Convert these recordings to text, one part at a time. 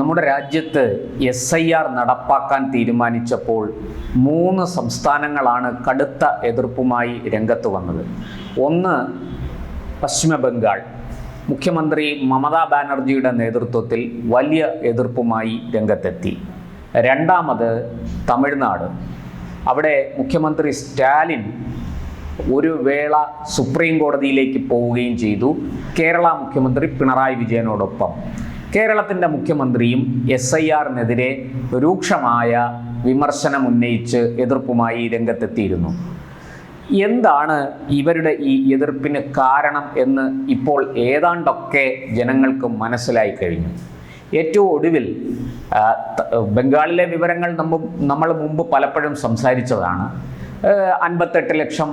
നമ്മുടെ രാജ്യത്ത് S I R നടപ്പാക്കാൻ തീരുമാനിച്ചപ്പോൾ മൂന്ന് സംസ്ഥാനങ്ങളാണ് കടുത്ത എതിർപ്പുമായി രംഗത്ത് വന്നത്. ഒന്ന് പശ്ചിമ ബംഗാൾ. മുഖ്യമന്ത്രി മമതാ ബാനർജിയുടെ നേതൃത്വത്തിൽ വലിയ എതിർപ്പുമായി രംഗത്തെത്തി. രണ്ടാമത് തമിഴ്നാട്. അവിടെ മുഖ്യമന്ത്രി സ്റ്റാലിൻ ഒരു വേള സുപ്രീം കോടതിയിലേക്ക് പോവുകയും ചെയ്തു. കേരള മുഖ്യമന്ത്രി പിണറായി വിജയനോടൊപ്പം. കേരളത്തിന്റെ മുഖ്യമന്ത്രിയും എസ് ഐ ആറിനെതിരെ രൂക്ഷമായ വിമർശനം ഉന്നയിച്ച് എതിർപ്പുമായി രംഗത്തെത്തിയിരുന്നു. എന്താണ് ഇവരുടെ ഈ എതിർപ്പിന് കാരണം എന്ന് ഇപ്പോൾ ഏതാണ്ടൊക്കെ ജനങ്ങൾക്ക് മനസ്സിലായി കഴിഞ്ഞു. ഏറ്റവും ഒടുവിൽ ബംഗാളിലെ വിവരങ്ങൾ നമ്മൾ നമ്മൾ മുമ്പ് പലപ്പോഴും സംസാരിച്ചതാണ്. അൻപത്തെട്ട് ലക്ഷം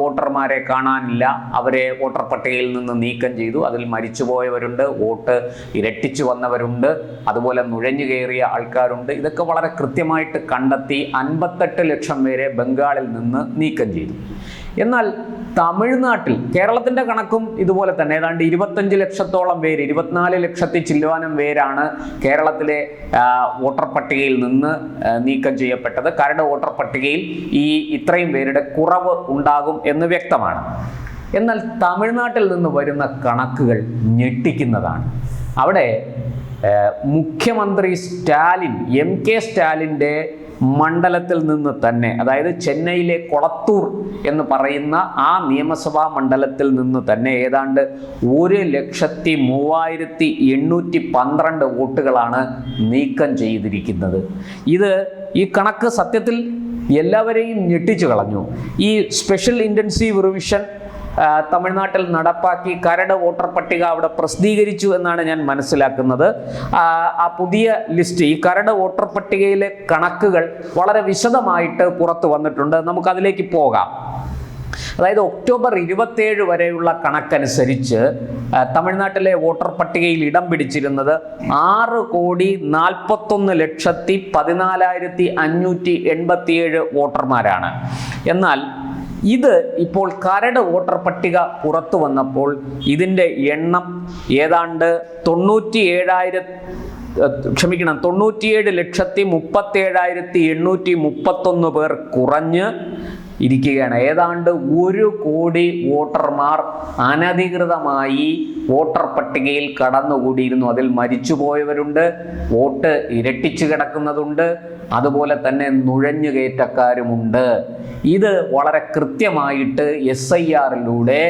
വോട്ടർമാരെ കാണാനില്ല. അവരെ വോട്ടർ പട്ടികയിൽ നിന്ന് നീക്കം ചെയ്തു. അതിൽ മരിച്ചുപോയവരുണ്ട് വോട്ട് ഇരട്ടിച്ചു വന്നവരുണ്ട് അതുപോലെ നുഴഞ്ഞു കയറിയ ആൾക്കാരുണ്ട്. ഇതൊക്കെ വളരെ കൃത്യമായിട്ട് കണ്ടെത്തി അൻപത്തെട്ട് ലക്ഷം പേരെ ബംഗാളിൽ നിന്ന് നീക്കം ചെയ്തു. എന്നാൽ തമിഴ്നാട്ടിൽ കേരളത്തിന്റെ കണക്കും ഇതുപോലെ തന്നെ. ഏതാണ്ട് ഇരുപത്തഞ്ച് ലക്ഷത്തോളം പേര് ഇരുപത്തിനാല് ലക്ഷത്തി ചില്ലുവാനം പേരാണ് കേരളത്തിലെ വോട്ടർ പട്ടികയിൽ നിന്ന് നീക്കം ചെയ്യപ്പെട്ടത്. കരട് വോട്ടർ പട്ടികയിൽ ഈ ഇത്രയും പേരുടെ കുറവ് ഉണ്ടാകും എന്ന് വ്യക്തമാണ്. എന്നാൽ തമിഴ്നാട്ടിൽ നിന്ന് വരുന്ന കണക്കുകൾ ഞെട്ടിക്കുന്നതാണ്. അവിടെ മുഖ്യമന്ത്രി സ്റ്റാലിൻ എം കെ സ്റ്റാലിന്റെ മണ്ഡലത്തിൽ നിന്ന് തന്നെ അതായത് ചെന്നൈയിലെ കൊളത്തൂർ എന്ന് പറയുന്ന ആ നിയമസഭാ മണ്ഡലത്തിൽ നിന്ന് തന്നെ ഏതാണ്ട് ഒരു ലക്ഷത്തി മൂവായിരത്തി എണ്ണൂറ്റി പന്ത്രണ്ട് വോട്ടുകളാണ് നീക്കം ചെയ്തിരിക്കുന്നത്. ഇത് ഈ കണക്ക് സത്യത്തിൽ എല്ലാവരെയും ഞെട്ടിച്ചു കളഞ്ഞു. ഈ സ്പെഷ്യൽ ഇന്റൻസീവ് റിവിഷൻ തമിഴ്നാട്ടിൽ നടപ്പാക്കി കരട് വോട്ടർ പട്ടിക അവിടെ പ്രസിദ്ധീകരിച്ചു എന്നാണ് ഞാൻ മനസ്സിലാക്കുന്നത്. ആ, പുതിയ ലിസ്റ്റ് ഈ കരട് വോട്ടർ പട്ടികയിലെ കണക്കുകൾ വളരെ വിശദമായിട്ട് പുറത്തു വന്നിട്ടുണ്ട്. നമുക്കതിലേക്ക് പോകാം. അതായത് ഒക്ടോബർ ഇരുപത്തേഴ് വരെയുള്ള കണക്കനുസരിച്ച് തമിഴ്നാട്ടിലെ വോട്ടർ പട്ടികയിൽ ഇടം പിടിച്ചിരുന്നത് ആറ് കോടി നാൽപ്പത്തൊന്ന് ലക്ഷത്തി പതിനാലായിരത്തി അഞ്ഞൂറ്റി എൺപത്തിയേഴ് വോട്ടർമാരാണ്. എന്നാൽ ഇത് ഇപ്പോൾ കരട് വോട്ടർ പട്ടിക പുറത്തു വന്നപ്പോൾ ഇതിന്റെ എണ്ണം ഏതാണ്ട് തൊണ്ണൂറ്റി ഏഴായിരം ക്ഷമിക്കണം തൊണ്ണൂറ്റിയേഴ് ലക്ഷത്തി മുപ്പത്തി ഏഴായിരത്തി എണ്ണൂറ്റി മുപ്പത്തൊന്ന് പേർ കുറഞ്ഞ് ഇരിക്കുകയാണ്. ഏതാണ്ട് ഒരു കോടി വോട്ടർമാർ അനധികൃതമായി വോട്ടർ പട്ടികയിൽ കടന്നുകൂടിയിരുന്നു. അതിൽ മരിച്ചുപോയവരുണ്ട് വോട്ട് ഇരട്ടിച്ചു കിടക്കുന്നതുണ്ട് അതുപോലെ തന്നെ നുഴഞ്ഞുകയറ്റക്കാരുമുണ്ട്. ഇത് വളരെ കൃത്യമായിട്ട് എസ് ഐ ആറിലൂടെ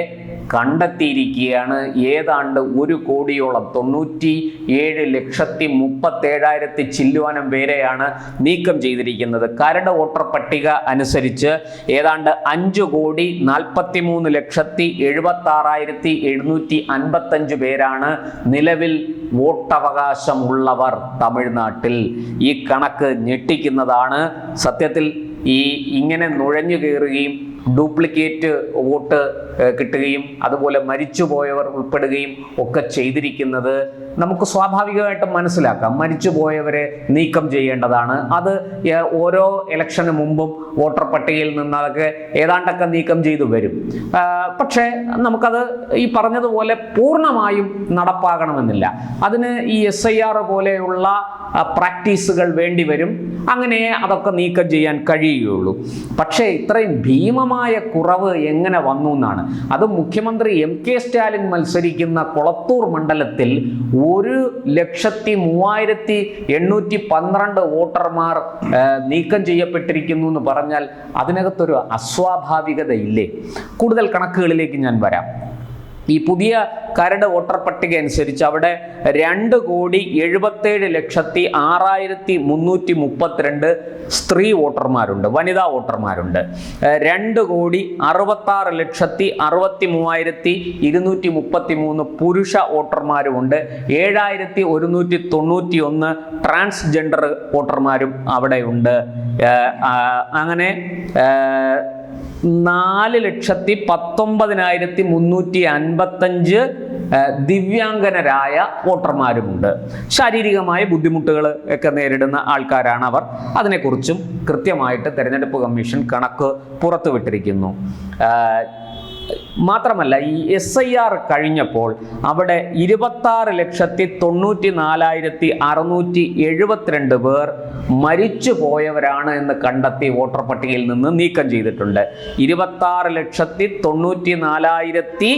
കണ്ടെത്തിയിരിക്കുകയാണ്. ഏതാണ്ട് ഒരു കോടിയോളം തൊണ്ണൂറ്റി ഏഴ് ലക്ഷത്തി മുപ്പത്തേഴായിരത്തി ചില്ലുവാനം പേരെയാണ് നീക്കം ചെയ്തിരിക്കുന്നത്. കരട് വോട്ടർ പട്ടിക അനുസരിച്ച് ഏതാണ്ട് അഞ്ച് കോടി നാൽപ്പത്തി മൂന്ന് ലക്ഷത്തി എഴുപത്തി ആറായിരത്തി എഴുന്നൂറ്റി അൻപത്തഞ്ച് പേരാണ് നിലവിൽ വോട്ടവകാശമുള്ളവർ തമിഴ്നാട്ടിൽ. ഈ കണക്ക് ഞെട്ടിക്കുന്നതാണ്. സത്യത്തിൽ ഈ ഇങ്ങനെ നുഴഞ്ഞു കയറുകയും ഡ്യൂപ്ലിക്കേറ്റ് വോട്ട് കിട്ടുകയും അതുപോലെ മരിച്ചുപോയവർ ഉൾപ്പെടുകയും ഒക്കെ ചെയ്തിരിക്കുന്നത് നമുക്ക് സ്വാഭാവികമായിട്ടും മനസ്സിലാക്കാം. മരിച്ചുപോയവരെ നീക്കം ചെയ്യേണ്ടതാണ്. അത് ഓരോ ഇലക്ഷന് മുമ്പും വോട്ടർ പട്ടികയിൽ നിന്ന് അതൊക്കെ ഏതാണ്ടൊക്കെ നീക്കം ചെയ്തു വരും. പക്ഷേ നമുക്കത് ഈ പറഞ്ഞതുപോലെ പൂർണമായും നടപ്പാകണമെന്നില്ല. അതിന് ഈ എസ് ഐ ആർ പോലെയുള്ള പ്രാക്ടീസുകൾ വേണ്ടി വരും. അങ്ങനെ അതൊക്കെ നീക്കം ചെയ്യാൻ കഴിയുകയുള്ളൂ. പക്ഷേ ഇത്രയും ഭീമമായ കുറവ് എങ്ങനെ വന്നു എന്നാണ്. അത് മുഖ്യമന്ത്രി എം കെ സ്റ്റാലിൻ മത്സരിക്കുന്ന കൊളത്തൂർ മണ്ഡലത്തിൽ ഒരു ലക്ഷത്തി മൂവായിരത്തി എണ്ണൂറ്റി പന്ത്രണ്ട് വോട്ടർമാർ നീക്കം ചെയ്യപ്പെട്ടിരിക്കുന്നു എന്ന് പറഞ്ഞാൽ അതിനകത്തൊരു അസ്വാഭാവികതയില്ലേ? കൂടുതൽ കണക്കുകളിലേക്ക് ഞാൻ വരാം. ഈ പുതിയ കരട് വോട്ടർ പട്ടിക അനുസരിച്ച് അവിടെ രണ്ട് കോടി എഴുപത്തേഴ് ലക്ഷത്തി ആറായിരത്തി മുന്നൂറ്റി മുപ്പത്തിരണ്ട് സ്ത്രീ വോട്ടർമാരുണ്ട് വനിതാ വോട്ടർമാരുണ്ട്. രണ്ട് കോടി അറുപത്താറ് ലക്ഷത്തി അറുപത്തി മൂവായിരത്തി ഇരുന്നൂറ്റി മുപ്പത്തി മൂന്ന് പുരുഷ വോട്ടർമാരുമുണ്ട്. ഏഴായിരത്തി ഒരുന്നൂറ്റി തൊണ്ണൂറ്റി ഒന്ന് ട്രാൻസ്ജെൻഡർ വോട്ടർമാരും അവിടെയുണ്ട്. അങ്ങനെ നാല് ലക്ഷത്തി പത്തൊമ്പതിനായിരത്തി മുന്നൂറ്റി അൻപത്തഞ്ച് ദിവ്യാംഗനരായ വോട്ടർമാരുമുണ്ട്. ശാരീരികമായ ബുദ്ധിമുട്ടുകൾ ഒക്കെ നേരിടുന്ന ആൾക്കാരാണ് അവർ. അതിനെക്കുറിച്ചും കൃത്യമായിട്ട് തെരഞ്ഞെടുപ്പ് കമ്മീഷൻ കണക്ക് പുറത്തുവിട്ടിരിക്കുന്നു. മാത്രമല്ല ഈ എസ് ഐ ആർ കഴിഞ്ഞപ്പോൾ അവിടെ ഇരുപത്താറ് ലക്ഷത്തി തൊണ്ണൂറ്റി നാലായിരത്തി അറുന്നൂറ്റി എഴുപത്തിരണ്ട് പേർ മരിച്ചു പോയവരാണ് എന്ന് കണ്ടെത്തി വോട്ടർ പട്ടികയിൽ നിന്ന് നീക്കം ചെയ്തിട്ടുണ്ട്. ഇരുപത്താറ് ലക്ഷത്തി തൊണ്ണൂറ്റി നാലായിരത്തി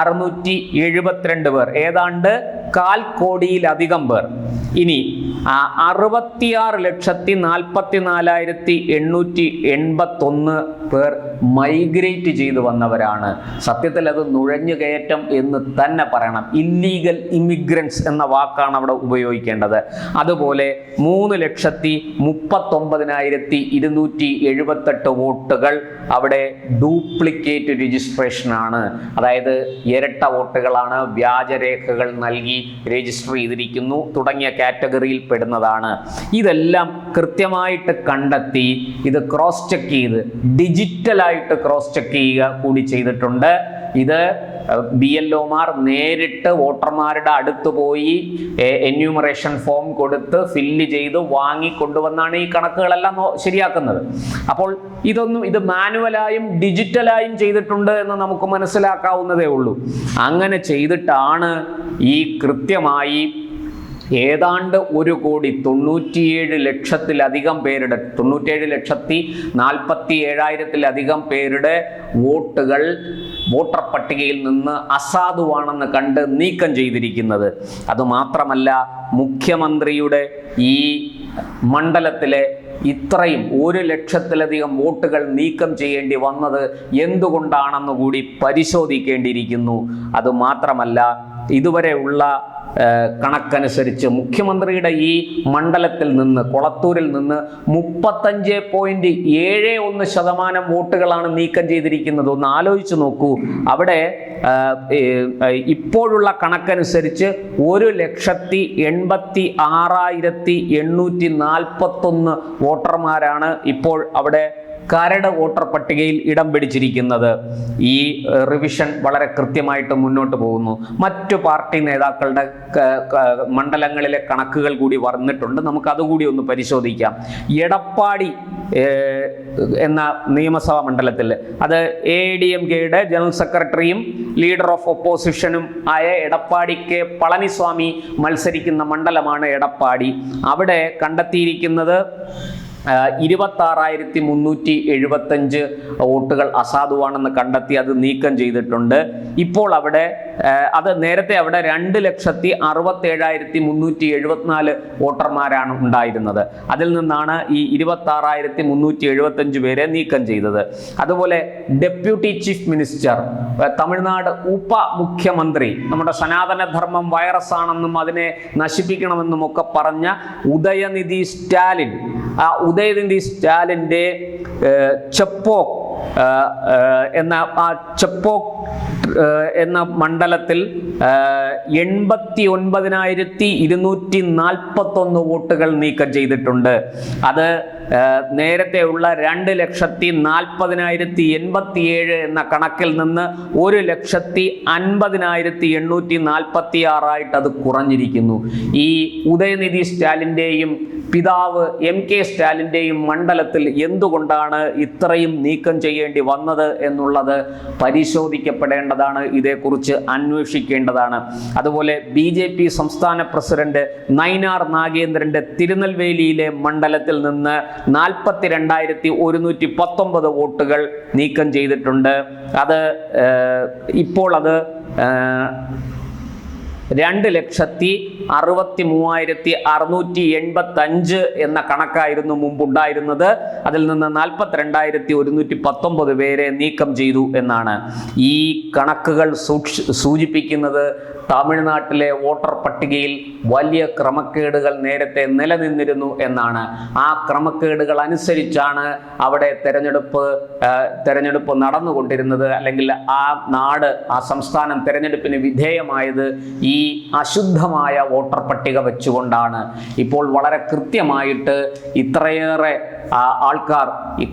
അറുന്നൂറ്റി എഴുപത്തിരണ്ട് പേർ. ഏതാണ്ട് കാൽ കോടിയിലധികം പേർ. ഇനി അറുപത്തിയാറ് ലക്ഷത്തി നാൽപ്പത്തി നാലായിരത്തി എണ്ണൂറ്റി എൺപത്തൊന്ന് പേർ മൈഗ്രേറ്റ് ചെയ്തു വന്നവരാണ്. സത്യത്തിൽ അത് നുഴഞ്ഞു കയറ്റം എന്ന് തന്നെ പറയണം. ഇല്ലീഗൽ ഇമിഗ്രൻസ് എന്ന വാക്കാണ് അവിടെ ഉപയോഗിക്കേണ്ടത്. അതുപോലെ മൂന്ന് ലക്ഷത്തി മുപ്പത്തൊമ്പതിനായിരത്തി ഇരുന്നൂറ്റി എഴുപത്തെട്ട് വോട്ടുകൾ അവിടെ ഡ്യൂപ്ലിക്കേറ്റ് രജിസ്ട്രേഷനാണ്. അതായത് ഇരട്ട വോട്ടുകളാണ് വ്യാജരേഖകൾ നൽകി രജിസ്റ്റർ ചെയ്തിരിക്കുന്നു. തുടങ്ങിയ കാറ്റഗറിയിൽ പെടുന്നതാണ്. ഇതെല്ലാം കൃത്യമായിട്ട് കണ്ടെത്തി ഇത് ക്രോസ് ചെക്ക് ചെയ്ത് ഡിജിറ്റലായിട്ട് ക്രോസ് ചെക്ക് ചെയ്യുക കൂടി ചെയ്തിട്ടുണ്ട്. ഇത് ബി എൽ ഒമാർ നേരിട്ട് വോട്ടർമാരുടെ അടുത്ത് പോയി എന്യൂമറേഷൻ ഫോം കൊടുത്ത് ഫില്ല് ചെയ്ത് വാങ്ങി കൊണ്ടുവന്നാണ് ഈ കണക്കുകളെല്ലാം ശരിയാക്കുന്നത്. അപ്പോൾ ഇതൊന്നും ഇത് മാനുവലായും ഡിജിറ്റലായും ചെയ്തിട്ടുണ്ട് എന്ന് നമുക്ക് മനസ്സിലാക്കാവുന്നതേ ഉള്ളൂ. അങ്ങനെ ചെയ്തിട്ടാണ് ഈ കൃത്യമായി ഏതാണ്ട് ഒരു കോടി തൊണ്ണൂറ്റിയേഴ് ലക്ഷത്തിലധികം പേരുടെ തൊണ്ണൂറ്റിയേഴ് ലക്ഷത്തി നാൽപ്പത്തി ഏഴായിരത്തിലധികം പേരുടെ വോട്ടുകൾ വോട്ടർ പട്ടികയിൽ നിന്ന് അസാധുവാണെന്ന് കണ്ട് നീക്കം ചെയ്തിരിക്കുന്നത്. അതുമാത്രമല്ല മുഖ്യമന്ത്രിയുടെ ഈ മണ്ഡലത്തിലെ ഇത്രയും ഒരു ലക്ഷത്തിലധികം വോട്ടുകൾ നീക്കം ചെയ്യേണ്ടി വന്നത് എന്തുകൊണ്ടാണെന്ന് കൂടി പരിശോധിക്കേണ്ടിയിരിക്കുന്നു. അതുമാത്രമല്ല ഇതുവരെയുള്ള കണക്കനുസരിച്ച് മുഖ്യമന്ത്രിയുടെ ഈ മണ്ഡലത്തിൽ നിന്ന് കൊളത്തൂരിൽ നിന്ന് മുപ്പത്തഞ്ച് പോയിന്റ് ഏഴ് ഒന്ന് ശതമാനം വോട്ടുകളാണ് നീക്കം ചെയ്തിരിക്കുന്നത്. ഒന്ന് ആലോചിച്ച് നോക്കൂ. അവിടെ ഇപ്പോഴുള്ള കണക്കനുസരിച്ച് ഒരു ലക്ഷത്തി എൺപത്തി ആറായിരത്തി എണ്ണൂറ്റി നാൽപ്പത്തൊന്ന് വോട്ടർമാരാണ് ഇപ്പോൾ അവിടെ കരട് വോട്ടർ പട്ടികയിൽ ഇടം പിടിച്ചിരിക്കുന്നത് ഈ റിവിഷൻ വളരെ കൃത്യമായിട്ട് മുന്നോട്ട് പോകുന്നു. മറ്റു പാർട്ടി നേതാക്കളുടെ മണ്ഡലങ്ങളിലെ കണക്കുകൾ കൂടി വന്നിട്ടുണ്ട്. നമുക്ക് അതുകൂടി ഒന്ന് പരിശോധിക്കാം. എടപ്പാടി എന്ന നിയമസഭാ മണ്ഡലത്തിൽ അത് എ ഡി എം കെയുടെ ജനറൽ സെക്രട്ടറിയും ലീഡർ ഓഫ് ഒപ്പോസിഷനും ആയ എടപ്പാടി കെ പളനിസ്വാമി മത്സരിക്കുന്ന മണ്ഡലമാണ് എടപ്പാടി. അവിടെ കണ്ടെത്തിയിരിക്കുന്നത് ഇരുപത്താറായിരത്തി മുന്നൂറ്റി എഴുപത്തഞ്ച് വോട്ടുകൾ അസാധുവാണെന്ന് കണ്ടെത്തി അത് നീക്കം ചെയ്തിട്ടുണ്ട്. ഇപ്പോൾ അവിടെ അത് നേരത്തെ അവിടെ രണ്ട് ലക്ഷത്തി അറുപത്തേഴായിരത്തി മുന്നൂറ്റി എഴുപത്തിനാല് വോട്ടർമാരാണ് ഉണ്ടായിരുന്നത്. അതിൽ നിന്നാണ് ഈ ഇരുപത്താറായിരത്തി മുന്നൂറ്റി എഴുപത്തഞ്ച് പേരെ നീക്കം ചെയ്തത്. അതുപോലെ ഡെപ്യൂട്ടി ചീഫ് മിനിസ്റ്റർ തമിഴ്നാട് ഉപ മുഖ്യമന്ത്രി നമ്മുടെ സനാതനധർമ്മം വൈറസ് ആണെന്നും അതിനെ നശിപ്പിക്കണമെന്നും ഒക്കെ പറഞ്ഞ ഉദയനിധി സ്റ്റാലിൻ ആ ഉദയനിധി സ്റ്റാലിന്റെ ചെപ്പോക്ക് എന്ന ആ ചെപ്പോ എന്ന മണ്ഡലത്തിൽ എൺപത്തി ഒൻപതിനായിരത്തി ഇരുന്നൂറ്റി നാൽപ്പത്തൊന്ന് വോട്ടുകൾ നീക്കം ചെയ്തിട്ടുണ്ട്. അത് നേരത്തെ ഉള്ള രണ്ട് ലക്ഷത്തി നാൽപ്പതിനായിരത്തി എൺപത്തിയേഴ് എന്ന കണക്കിൽ നിന്ന് ഒരു ലക്ഷത്തി അൻപതിനായിരത്തി എണ്ണൂറ്റി നാൽപ്പത്തി ആറായിട്ട് അത് കുറഞ്ഞിരിക്കുന്നു. ഈ ഉദയനിധി സ്റ്റാലിന്റെയും പിതാവ് എം കെ സ്റ്റാലിന്റെയും മണ്ഡലത്തിൽ എന്തുകൊണ്ടാണ് ഇത്രയും നീക്കം ചെയ്യേണ്ടി വന്നത് എന്നുള്ളത് പരിശോധിക്കപ്പെടേണ്ടതാണ്. ഇതേക്കുറിച്ച് അന്വേഷിക്കേണ്ടതാണ്. അതുപോലെ ബി ജെ പി സംസ്ഥാന പ്രസിഡന്റ് നൈനാർ നാഗേന്ദ്രന്റെ തിരുനെൽവേലിയിലെ മണ്ഡലത്തിൽ നിന്ന് നാൽപ്പത്തി രണ്ടായിരത്തി ഒരുന്നൂറ്റി പത്തൊമ്പത് വോട്ടുകൾ നീക്കം ചെയ്തിട്ടുണ്ട്. അത് ഇപ്പോൾ അത് രണ്ട് ലക്ഷത്തി അറുപത്തി മൂവായിരത്തി അറുന്നൂറ്റി എൺപത്തി അഞ്ച് എന്ന കണക്കായിരുന്നു മുമ്പുണ്ടായിരുന്നത്. അതിൽ നിന്ന് നാൽപ്പത്തിരണ്ടായിരത്തി ഒരുന്നൂറ്റി പത്തൊമ്പത് പേരെ നീക്കം ചെയ്തു എന്നാണ്. ഈ കണക്കുകൾ സൂചിപ്പിക്കുന്നത് തമിഴ്നാട്ടിലെ വോട്ടർ പട്ടികയിൽ വലിയ ക്രമക്കേടുകൾ നേരത്തെ നിലനിന്നിരുന്നു എന്നാണ്. ആ ക്രമക്കേടുകൾ അനുസരിച്ചാണ് അവിടെ തെരഞ്ഞെടുപ്പ് തെരഞ്ഞെടുപ്പ് നടന്നുകൊണ്ടിരുന്നത്. അല്ലെങ്കിൽ ആ നാട് ആ സംസ്ഥാനം തെരഞ്ഞെടുപ്പിന് വിധേയമായത് ഈ ഈ അശുദ്ധമായ വോട്ടർ പട്ടിക വെച്ചുകൊണ്ടാണ് ഇപ്പോൾ വളരെ കൃത്യമായിട്ട് ഇത്രയേറെ ആൾക്കാർ ഈ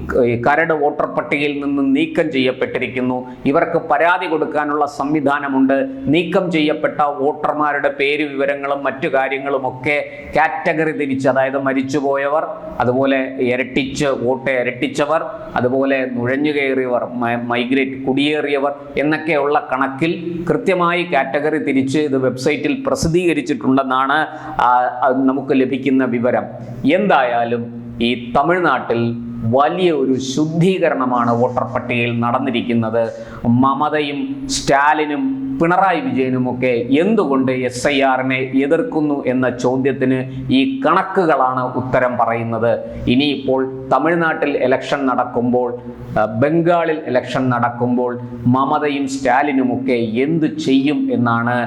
കരട് വോട്ടർ പട്ടികയിൽ നിന്ന് നീക്കം ചെയ്യപ്പെട്ടിരിക്കുന്നു. ഇവർക്ക് പരാതി കൊടുക്കാനുള്ള സംവിധാനമുണ്ട്. നീക്കം ചെയ്യപ്പെട്ട വോട്ടർമാരുടെ പേര് വിവരങ്ങളും മറ്റു കാര്യങ്ങളും ഒക്കെ കാറ്റഗറി തിരിച്ച് അതായത് മരിച്ചുപോയവർ അതുപോലെ ഇരട്ടിച്ച് വോട്ട് ഇരട്ടിച്ചവർ അതുപോലെ നുഴഞ്ഞു കയറിയവർ മൈഗ്രേറ്റ് കുടിയേറിയവർ എന്നൊക്കെയുള്ള കണക്കിൽ കൃത്യമായി കാറ്റഗറി തിരിച്ച് ഇത് വെബ്സൈറ്റിൽ പ്രസിദ്ധീകരിച്ചിട്ടുണ്ടെന്നാണ് നമുക്ക് ലഭിക്കുന്ന വിവരം. എന്തായാലും ഈ തമിഴ്നാട്ടിൽ വലിയ ഒരു ശുദ്ധീകരണമാണ് വോട്ടർ പട്ടികയിൽ നടന്നിരിക്കുന്നത്. മമതയും സ്റ്റാലിനും പിണറായി വിജയനുമൊക്കെ എന്തുകൊണ്ട് എസ് ഐ ആറിനെ എതിർക്കുന്നു എന്ന ചോദ്യത്തിന് ഈ കണക്കുകളാണ് ഉത്തരം പറയുന്നത്. ഇനിയിപ്പോൾ തമിഴ്നാട്ടിൽ ഇലക്ഷൻ നടക്കുമ്പോൾ ബംഗാളിൽ ഇലക്ഷൻ നടക്കുമ്പോൾ മമതയും സ്റ്റാലിനുമൊക്കെ എന്തു ചെയ്യും എന്നാണ്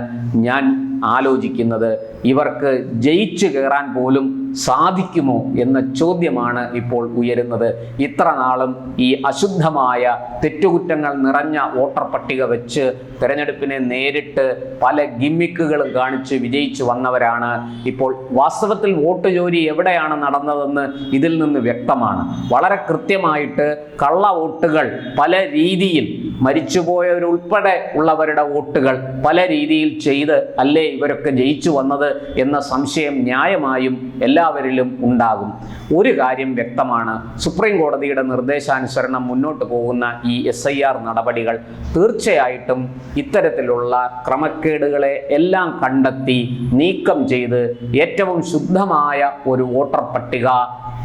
ഞാൻ ആലോചിക്കുന്നത്. ഇവർക്ക് ജയിച്ചു കയറാൻ പോലും സാധിക്കുമോ എന്ന ചോദ്യമാണ് ഇപ്പോൾ ഉയരുന്നത്. ഇത്ര നാളും ഈ അശുദ്ധമായ തെറ്റുകുറ്റങ്ങൾ നിറഞ്ഞ വോട്ടർ പട്ടിക വെച്ച് തെരഞ്ഞെടുപ്പിനെ നേരിട്ട് പല ഗിമ്മിക്കുകളും കാണിച്ച് വിജയിച്ചു വന്നവരാണ്. ഇപ്പോൾ വാസ്തവത്തിൽ വോട്ട് ജോലി എവിടെയാണ് നടന്നതെന്ന് ഇതിൽ നിന്ന് വ്യക്തമാണ്. വളരെ കൃത്യമായിട്ട് കള്ള വോട്ടുകൾ പല രീതിയിൽ മരിച്ചുപോയവരുൾപ്പെടെ ഉള്ളവരുടെ വോട്ടുകൾ പല രീതിയിൽ ചെയ്ത് അല്ലേ ഇവരൊക്കെ ജയിച്ചു വന്നത് എന്ന സംശയം ന്യായമായും എല്ലാവരിലും ഉണ്ടാകും. ഒരു കാര്യം വ്യക്തമാണ്. സുപ്രീം കോടതിയുടെ നിർദ്ദേശാനുസരണം മുന്നോട്ട് പോകുന്ന ഈ എസ് നടപടികൾ തീർച്ചയായിട്ടും ഇത്തരത്തിലുള്ള ക്രമക്കേടുകളെ എല്ലാം കണ്ടെത്തി നീക്കം ചെയ്ത് ഏറ്റവും ശുദ്ധമായ ഒരു വോട്ടർ പട്ടിക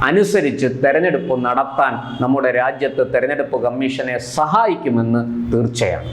അനുസരിച്ച് തെരഞ്ഞെടുപ്പ് നടത്താൻ നമ്മുടെ രാജ്യത്ത് തെരഞ്ഞെടുപ്പ് കമ്മീഷനെ സഹായിക്കുമെന്ന് തീർച്ചയാണ്.